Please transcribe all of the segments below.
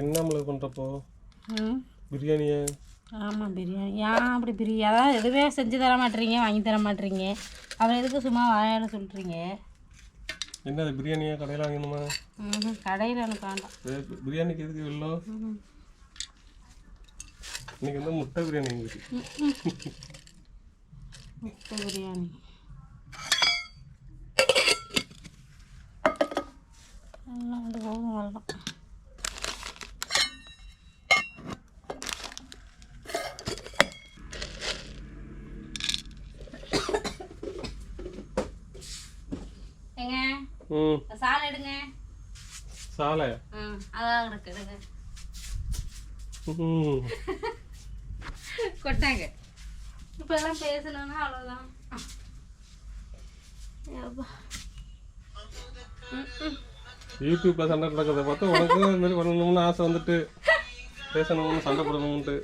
என்ன நம்மளுக்கு பண்ணுறப்போ பிரியாணியை? ஆமாம் பிரியாணி. ஏன் அப்படி பிரியாணி அதான் எதுவுமே செஞ்சு தர மாட்டீங்க வாங்கி தர மாட்டீங்க. அப்புறம் எதுக்கு சும்மா வாயால் சொல்கிறீங்க என்னது பிரியாணியா கடையில் வாங்கணுமா? ம் கடையில் எனக்கு வேண்டாம். பிரியாணிக்கு எதுக்கு ம் இன்னைக்கு வந்து முட்டை பிரியாணி எங்களுக்கு. முட்டை பிரியாணி. எல்லாம் வந்து போதும் வரலாம் ஏங்க ம் சாலை எடுங்க. சாலை? அதான் கிடக்கு எடுங்க. கொட்டாங்க. இப்போ எல்லாம் பேசணும்னா அவ்வளோதான். யூடியூப்ல சண்டை நடக்கிறத பார்த்து உனக்கு இந்த மாதிரி பண்ணணும்னு ஆசை வந்துட்டு. பேசணும்னு சண்டை போடணும்ட்டு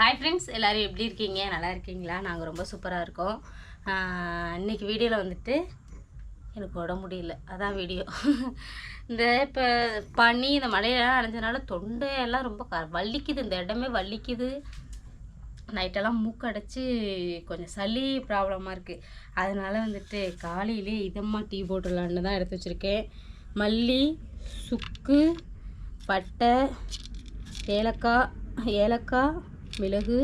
ஹாய் ஃப்ரெண்ட்ஸ் எல்லோரும் எப்படி இருக்கீங்க? நல்லா இருக்கீங்களா? நாங்கள் ரொம்ப சூப்பராக இருக்கோம். இன்னைக்கு வீடியோவில் வந்துட்டு எனக்கு உடம்பு முடியல. அதான் வீடியோ இந்த இப்போ பனி இந்த மழையெல்லாம் அடைஞ்சனால தொண்டையெல்லாம் ரொம்ப க வலிக்குது. இந்த இடமே வலிக்குது. நைட்டெல்லாம் மூக்கடைச்சி கொஞ்சம் சளி ப்ராப்ளமாக இருக்குது அதனால் வந்துட்டு காலையிலே இதமாக டீ போட்டுடலான்னு தான் எடுத்து வச்சுருக்கேன். மல்லி சுக்கு பட்டை ஏலக்காய் ஏலக்காய் மிளகு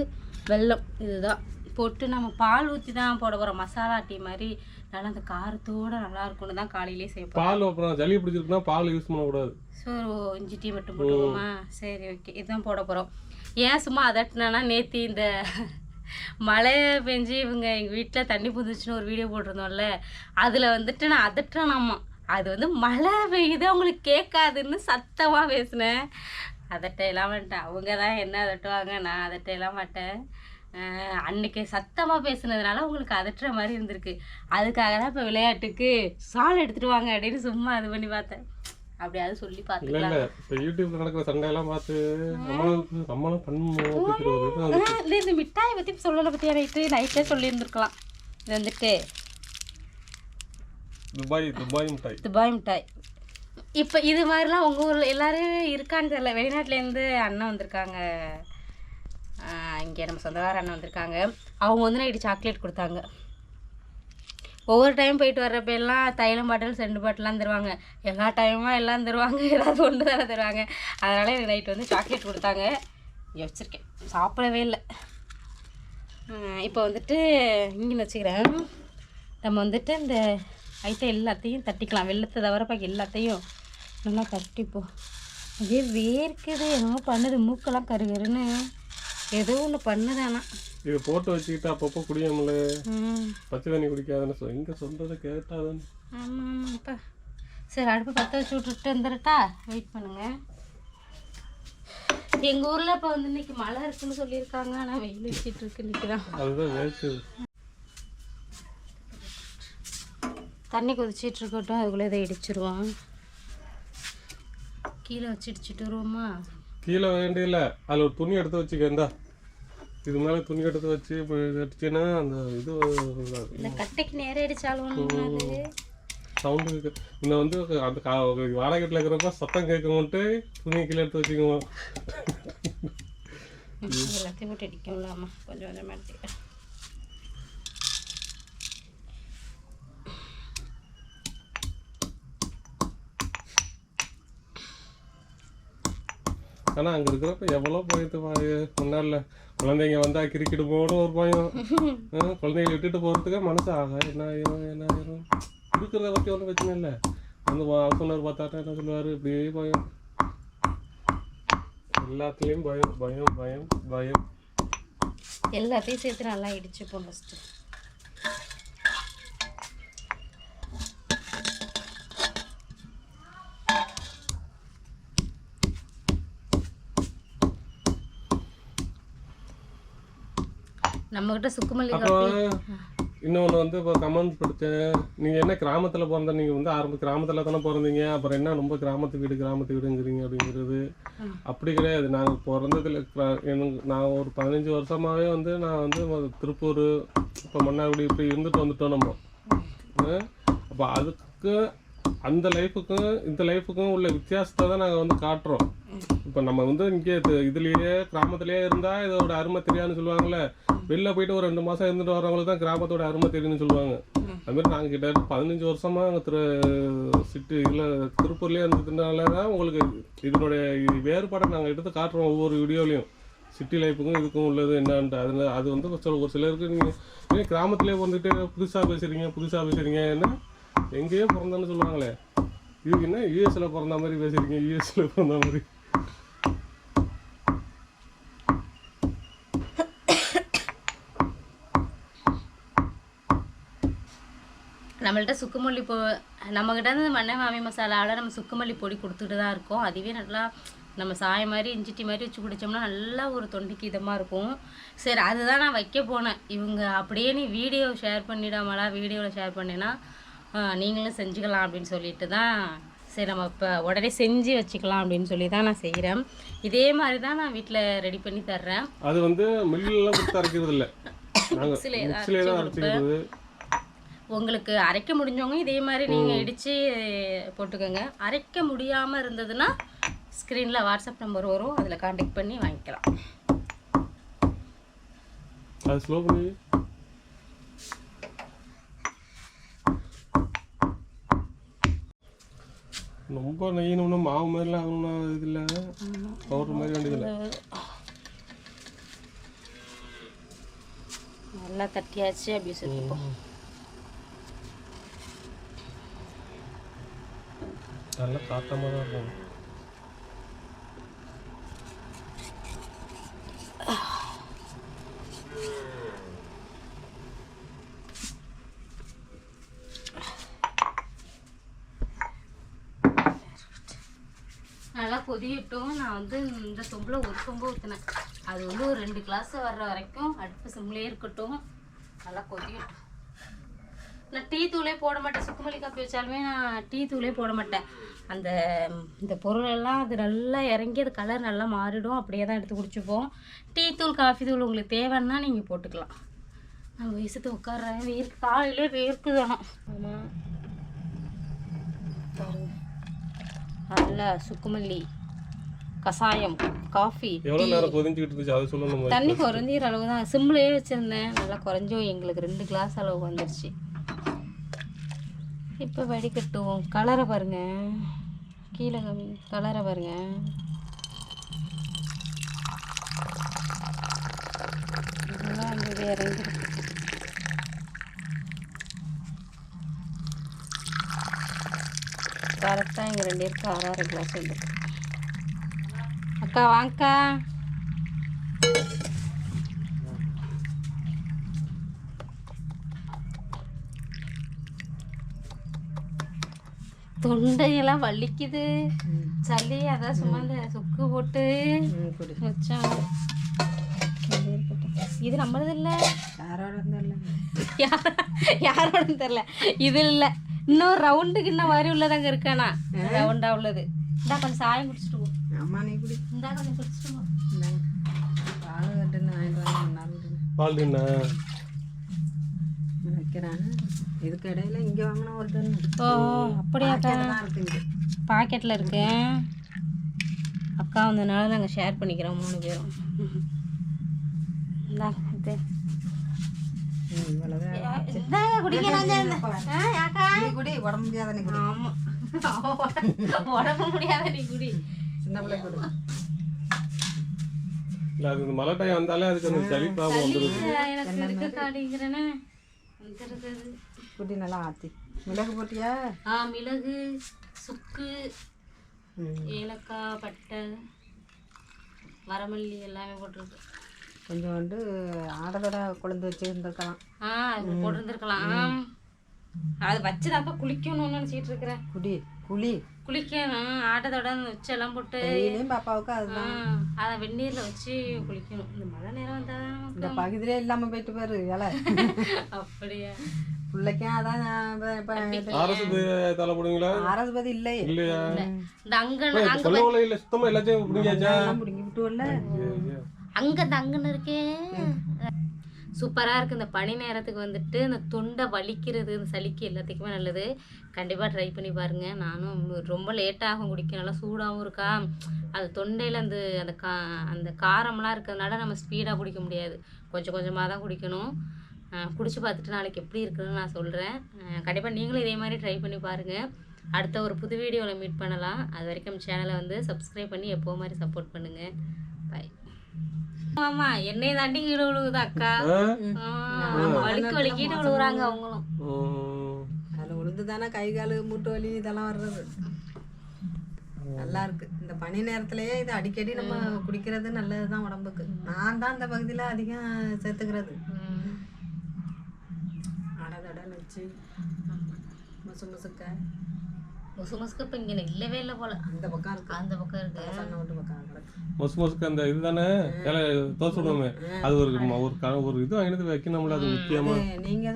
வெல்லம். இதுதான். போட்டு நம்ம பால் ஊற்றி தான் போட போகிறோம் மசாலா டீ மாதிரி. நல்லா அந்த காரத்தோடு நல்லா இருக்கும்னு தான் காலையிலே செய்யப்போம் பால் அப்புறம் சளி பிடிச்சிருக்குன்னா பால் யூஸ் பண்ணக்கூடாது. ஸோ இஞ்சி டீ மட்டும் போட்டுவோமா சரி ஓகே இதுதான் போட போகிறோம் ஏன் சும்மா அதட்டினா நேற்று இந்த மழை பெஞ்சு இவங்க எங்கள் வீட்டில் தண்ணி புதுச்சுன்னு ஒரு வீடியோ போட்டிருந்தோம்ல. அதில் வந்துட்டு நான் அதட்டினாமா அது வந்து மழை பெய்யுது அவங்களுக்கு கேட்காதுன்னு சத்தமாக பேசினேன். அதட்டையெல்லாம் மாட்டேன் அவங்க தான் என்ன அதட்டுவாங்க? நான் அதட்டையெல்லாம் மாட்டேன். அன்னைக்கு சத்தமாக பேசுனதுனால உங்களுக்கு அதட்டுற மாதிரி இருந்திருக்கு. அதுக்காக தான் இப்போ விளையாட்டுக்கு சால் எடுத்துட்டு வாங்க அப்படின்னு சும்மா இது பண்ணி பார்த்தேன். அப்படியாவது சொல்லி பார்த்துக்கலாம். இல்ல. இப்ப யூடியூப்ல நடக்கிற சண்டையெல்லாம் பார்த்து நம்மளும் நம்மளும் பண்ணுவோம் இந்த மிட்டாயை பற்றி சொல்லலை பற்றியா நைட்டு நைட்டே சொல்லியிருந்துருக்கலாம். இது வந்துட்டு துபாய் துபாய் மிட்டாய். துபாய் மிட்டாய். இப்போ இது மாதிரிலாம் உங்கள் ஊரில் எல்லாரும் இருக்கான்னு தெரியல. வெளிநாட்டிலேருந்து அண்ணன் வந்திருக்காங்க. இங்கே நம்ம சொந்தக்கார அண்ணன் வந்திருக்காங்க. அவங்க வந்து நைட்டு சாக்லேட் கொடுத்தாங்க. ஒவ்வொரு டைம் போயிட்டு வர்றப்ப எல்லாம் தைலம் பாட்டில் செண்டு பாட்டிலாம் தருவாங்க. எல்லா டைமும் எல்லாம் தருவாங்க. ஏதாவது ஒன்று தானே தருவாங்க. அதனால் எனக்கு நைட் வந்து சாக்லேட் கொடுத்தாங்க. இங்கே வச்சுருக்கேன் சாப்பிடவே இல்லை. இப்போ வந்துட்டு இங்கே வச்சுக்கிறேன். நம்ம வந்துட்டு இந்த ஐட்டம் எல்லாத்தையும் தட்டிக்கலாம். வெள்ளத்தை தவிர பாக்கி எல்லாத்தையும் நல்லா தட்டிப்போம். இதே வேர்க்குது. என்னமோ பண்ணுது. மூக்கெல்லாம் கருகருன்னு ஏதோ ஒன்று பண்ணுது ஆனால் இது போட்டு வச்சுக்கிட்டு அப்பப்போ குடியாமல. பச்சை தண்ணி குடிக்காதுன்னு சொல் இங்க சொல்றதை கேட்டாதான். ஆமாம் ஆமாப்பா சரி அடுப்பு பற்ற வச்சு விட்டுட்டு வந்துடட்டா? வெயிட் பண்ணுங்க. எங்கள் ஊரில் இப்போ வந்து இன்னைக்கு மழை இருக்குன்னு சொல்லியிருக்காங்க. ஆனால் வெயில் வச்சிட்டு இருக்கு தான் அதுதான் வேர்க்குது தண்ணி கொதிச்சிட்டு இருக்கட்டும் அதுக்குள்ளே இதை இடிச்சிருவோம். கீழே வச்சு இடிச்சிட்டு வருவோமா? கீழே வேண்டியதில்ல அதில் ஒரு துணி எடுத்து வச்சுக்க இந்தா. இது மேலே துணி எடுத்து வச்சு அடிச்சுன்னா அந்த இது இந்த கட்டைக்கு நேரம் அடிச்சாலும் சவுண்டு இந்த வந்து அந்த வாடகை வீட்டில் இருக்கிறப்ப சத்தம் கேட்கணுன்ட்டு துணியை கீழே எடுத்து வச்சுக்குவோம். எல்லாத்தையும் போட்டு அடிக்கலாமா? கொஞ்சம் கொஞ்சமாக எடுத்துக்கிறேன் ஆனால் அங்கே இருக்கிறப்ப எவ்வளோ பயத்து பாரு. முன்னாடில குழந்தைங்க வந்தால் கிரிக்கெட் போகணும் ஒரு பயம். குழந்தைங்களை விட்டுட்டு போகிறதுக்கே மனசு ஆக என்ன ஆயிரும் என்ன ஆயிரும்? இருக்கிறத பற்றி ஒன்றும் பிரச்சனை இல்லை. வந்து சொன்னார் பார்த்தாட்டா என்ன சொல்லுவார்? இப்படியே பயம். எல்லாத்துலேயும் பயம் பயம் பயம் பயம். எல்லாத்தையும் சேர்த்து நல்லா இடிச்சுப்போம் ஃபஸ்ட்டு நம்மக்கிட்ட சுக்குமல்லி இன்னொன்று வந்து இப்போ கமெண்ட் படித்தேன் நீங்கள் என்ன கிராமத்தில் பிறந்த நீங்கள் வந்து ஆரம்ப கிராமத்தில் தானே பிறந்தீங்க? அப்புறம் என்ன ரொம்ப கிராமத்து வீடு கிராமத்து வீடுங்கிறீங்க? அப்படிங்கிறது. அப்படி கிடையாது. நாங்கள் பிறந்ததில் எனக்கு நான் ஒரு பதினஞ்சு வருஷமாகவே வந்து நான் வந்து திருப்பூர் இப்போ மன்னார்குடி இப்படி இருந்துட்டு வந்துட்டோம் நம்ம. அப்போ அதுக்கு அந்த லைஃபுக்கும் இந்த லைஃபுக்கும் உள்ள வித்தியாசத்தை தான் நாங்கள் வந்து காட்டுறோம். இப்போ நம்ம வந்து இங்கே இதுலேயே கிராமத்துலேயே இருந்தால் இதோட அருமை தெரியாதுன்னு சொல்லுவாங்களே வெளில போயிட்டு ஒரு ரெண்டு மாதம் இருந்துட்டு வரவங்களுக்கு தான் கிராமத்தோட அருமை தெரியும்னு சொல்லுவாங்க. அதுமாதிரி நாங்கள் கிட்ட பதினஞ்சு வருஷமாக அங்கே திரு சிட்டி இதில் திருப்பூர்லேயே இருந்ததுனால தான் உங்களுக்கு இதனுடைய வேறுபாடை நாங்கள் எடுத்து காட்டுறோம் ஒவ்வொரு வீடியோலையும். சிட்டி லைஃபுக்கும் இதுக்கும் உள்ளது என்னான்ட்டு. அது அது வந்து ஒரு ஒரு சிலருக்கு நீங்கள் கிராமத்துலேயே வந்துட்டு புதுசாக பேசுகிறீங்க புதுசாக பேசுகிறீங்க என்ன எங்கேயோ பிறந்தேன்னு சொல்லுவாங்களே. இதுக்கு என்ன? யூஎஸ்ல பிறந்த மாதிரி பேசுகிறீங்க யூஎஸ்ல பிறந்த மாதிரி. நம்மள்கிட்ட சுக்குமல்லி பொ நம்மக்கிட்ட இருந்து மண்ணை மாமி மசாலாவில் நம்ம சுக்குமல்லி பொடி கொடுத்துட்டு தான் இருக்கோம். அதுவே நல்லா நம்ம சாயம் மாதிரி இஞ்சிட்டி மாதிரி வச்சு குடித்தோம்னா நல்லா ஒரு தொண்டைக்கு இதமாக இருக்கும். சரி அதுதான் நான் வைக்க போனேன். இவங்க அப்படியே நீ வீடியோ ஷேர் பண்ணிடாமலா? வீடியோவில் ஷேர் பண்ணினா? நீங்களும் செஞ்சுக்கலாம் அப்படின்னு சொல்லிட்டு தான் சரி நம்ம இப்போ உடனே செஞ்சு வச்சுக்கலாம் அப்படின்னு சொல்லி தான் நான் செய்கிறேன் இதே மாதிரி தான் நான் வீட்டில் ரெடி பண்ணி தர்றேன். அது வந்து மில்லெல்லாம் கொடுத்து அரைக்கிறது இல்லை. அரைச்சிக்கிறது. உங்களுக்கு அரைக்க முடிஞ்சவங்க இதே மாதிரி நீங்கள் இடித்து போட்டுக்கோங்க. அரைக்க முடியாமல் இருந்ததுன்னா ஸ்க்ரீனில் வாட்ஸ்அப் நம்பர் வரும். அதில் காண்டாக்ட் பண்ணி வாங்கிக்கலாம். அது ஸ்லோ பண்ணி. ரொம்ப நெய்யணும்னா மாவு மாதிரிலாம் ஆகணும்னா இது இல்லை. பவுடர் மாதிரி வேண்டியதில்லை. நல்லா தட்டியாச்சு அப்படி சொல்லிப்போம் நல்லா காத்தமாக தான் இருக்கும் நல்லா கொதியட்டும். நான் வந்து இந்த சொம்பில் ஒரு சொம்பு ஊற்றினேன் அது வந்து ஒரு ரெண்டு கிளாஸ் வர்ற வரைக்கும் அடுப்பு சிம்லேயே இருக்கட்டும். நல்லா கொதியட்டும். நான் டீ தூளே போட மாட்டேன். சுக்குமல்லி காப்பி வச்சாலுமே நான் டீ தூளே போட மாட்டேன். அந்த இந்த பொருளெல்லாம் அது நல்லா இறங்கி அது கலர் நல்லா மாறிடும். அப்படியே தான் எடுத்து குடிச்சுப்போம். டீ தூள் காஃபி தூள் உங்களுக்கு தேவைன்னா நீங்கள் போட்டுக்கலாம். நான் வயசுக்கு உட்காடுறேன் வேர்க்கு காலையிலே வேர்க்குது ஆமாம் நல்லா சுக்குமல்லி கசாயம் காஃபி எவ்வளோ நேரம் கொதிஞ்சிக்கிட்டு இருந்துச்சு? அதை சொல்லணும் தண்ணி குறைஞ்சிற அளவு தான் சிம்லேயே வச்சுருந்தேன். நல்லா குறைஞ்சும். எங்களுக்கு ரெண்டு கிளாஸ் அளவு வந்துருச்சு. இப்போ வடிகட்டுவோம். கலரை பாருங்க. கீழே கம்மி. கலரை பாருங்க. இறங்கிருக்கு கரெக்டாக இங்கே ரெண்டு பேருக்கு ஆறு ஆறு கிளாஸ் வந்துருக்கு. அக்கா வாங்கக்கா தொண்டையெல்லாம் வலிக்குது. சளி அதான் சும்மா இந்த சுக்கு போட்டு வச்சோம். இது நம்மளது இல்ல. யாரோட யார் யாரோட தெரியல. இது இல்ல. இன்னும் ரவுண்டுக்கு இன்னும் மாதிரி உள்ளதாங்க இருக்கானா ரவுண்டா உள்ளது. இந்தா கொஞ்சம் சாயம் குடிச்சிட்டு போ. அம்மா நீ குடி. இந்தா கொஞ்சம் குடிச்சிட்டு போ. இந்தாங்க பால் கட்டுன்னு வாங்கிட்டு விடுங்க பால் நான் வைக்கிறேன். இதுக்கு இடையில இங்கே வாங்கின ஒரு டன்னு ஓ அப்படியாக்கா? இருக்குங்க பாக்கெட்டில் இருக்கு அக்கா வந்ததுனால நாங்கள் ஷேர் பண்ணிக்கிறோம் மூணு பேரும். இந்தாங்க இது. அக்கா நீ குடி உடம்பு முடியாத ஆமாம் உடம்பு முடியாத நீ குடி. சின்ன பிள்ளை குடி. இல்லை அது இந்த மழை டைம் வந்தாலே அதுக்கு அந்த சளி ப்ராப்ளம் வந்துடுது எனக்கு இருக்க காடிங்கிறேனே வந்துருது அது. குடி நல்லா ஆற்றி மிளகு போட்டியா? ஆ மிளகு சுக்கு ஏலக்காய் பட்டை வரமல்லி எல்லாமே போட்டிருக்கு. கொஞ்சோண்டு ஆடதோட கொழுந்து வச்சு இருந்திருக்கலாம் ஆ போட்டிருந்துருக்கலாம். அது வச்சுதாப்பா குளிக்கணும்னு நினச்சிட்டு இருக்கிறேன். குடி குழி குளிக்கணும் ஆட்டத்தோட வச்செல்லாம் போட்டு பாப்பாவுக்கு அதுதான். அதை வெந்நீரில் வச்சு குளிக்கணும். இந்த மழை நேரம் வந்தால் இந்த பகுதியிலே இல்லாமல் போயிட்டு பாரு இலை அப்படியா? பிள்ளைக்கும் அதான் அரசு தலை போடுவீங்களா அரசு பதி இல்லை இல்லையா? இந்த அங்கே எல்லாத்தையும் பிடிங்கி விட்டு வரல அங்கே இந்த அங்கன்னு இருக்கே. சூப்பராக இருக்குது இந்த பனி நேரத்துக்கு வந்துட்டு இந்த தொண்டை வலிக்கிறது இந்த சளிக்கு எல்லாத்துக்குமே நல்லது. கண்டிப்பாக ட்ரை பண்ணி பாருங்கள் நானும் ரொம்ப லேட்டாகும் குடிக்க. நல்லா சூடாகவும் இருக்கா. அது தொண்டையில் அந்த அந்த கா அந்த காரம்லாம் இருக்கிறதுனால நம்ம ஸ்பீடாக குடிக்க முடியாது. கொஞ்சம் கொஞ்சமாக தான் குடிக்கணும். குடிச்சு பார்த்துட்டு நாளைக்கு எப்படி இருக்குதுன்னு நான் சொல்கிறேன் கண்டிப்பாக நீங்களும் இதே மாதிரி ட்ரை பண்ணி பாருங்கள் அடுத்த ஒரு புது வீடியோவில் மீட் பண்ணலாம். அது வரைக்கும் சேனலை வந்து சப்ஸ்கிரைப் பண்ணி எப்போ மாதிரி சப்போர்ட் பண்ணுங்கள் ஆமா என்னைய தாண்டி கீழே விழுகுது அக்கா? வலிக்கு வலிக்கிட்டு விழுகுறாங்க அவங்களும். அதில் விழுந்து தானே கை கால் மூட்டு வலி இதெல்லாம் வர்றது. நல்லா இருக்கு இந்த பனி நேரத்திலேயே இது அடிக்கடி நம்ம குடிக்கிறது நல்லது தான் உடம்புக்கு நான் தான் இந்த பகுதியில் அதிகம் சேர்த்துக்கிறது. அடதட நச்சு முசு முசுக்க முசு முசுக்கு இப்போ இங்கே இல்லவே இல்லை போல. அந்த பக்கம் இருக்கு. அந்த பக்கம் இருக்கு. மொசு மொசுக்கு அந்த இதுதானே? தோசை விடுவோமே அது ஒரு ஒரு ஒரு இது வாங்கினது வைக்கணும்ல அது முக்கியமா? நீங்க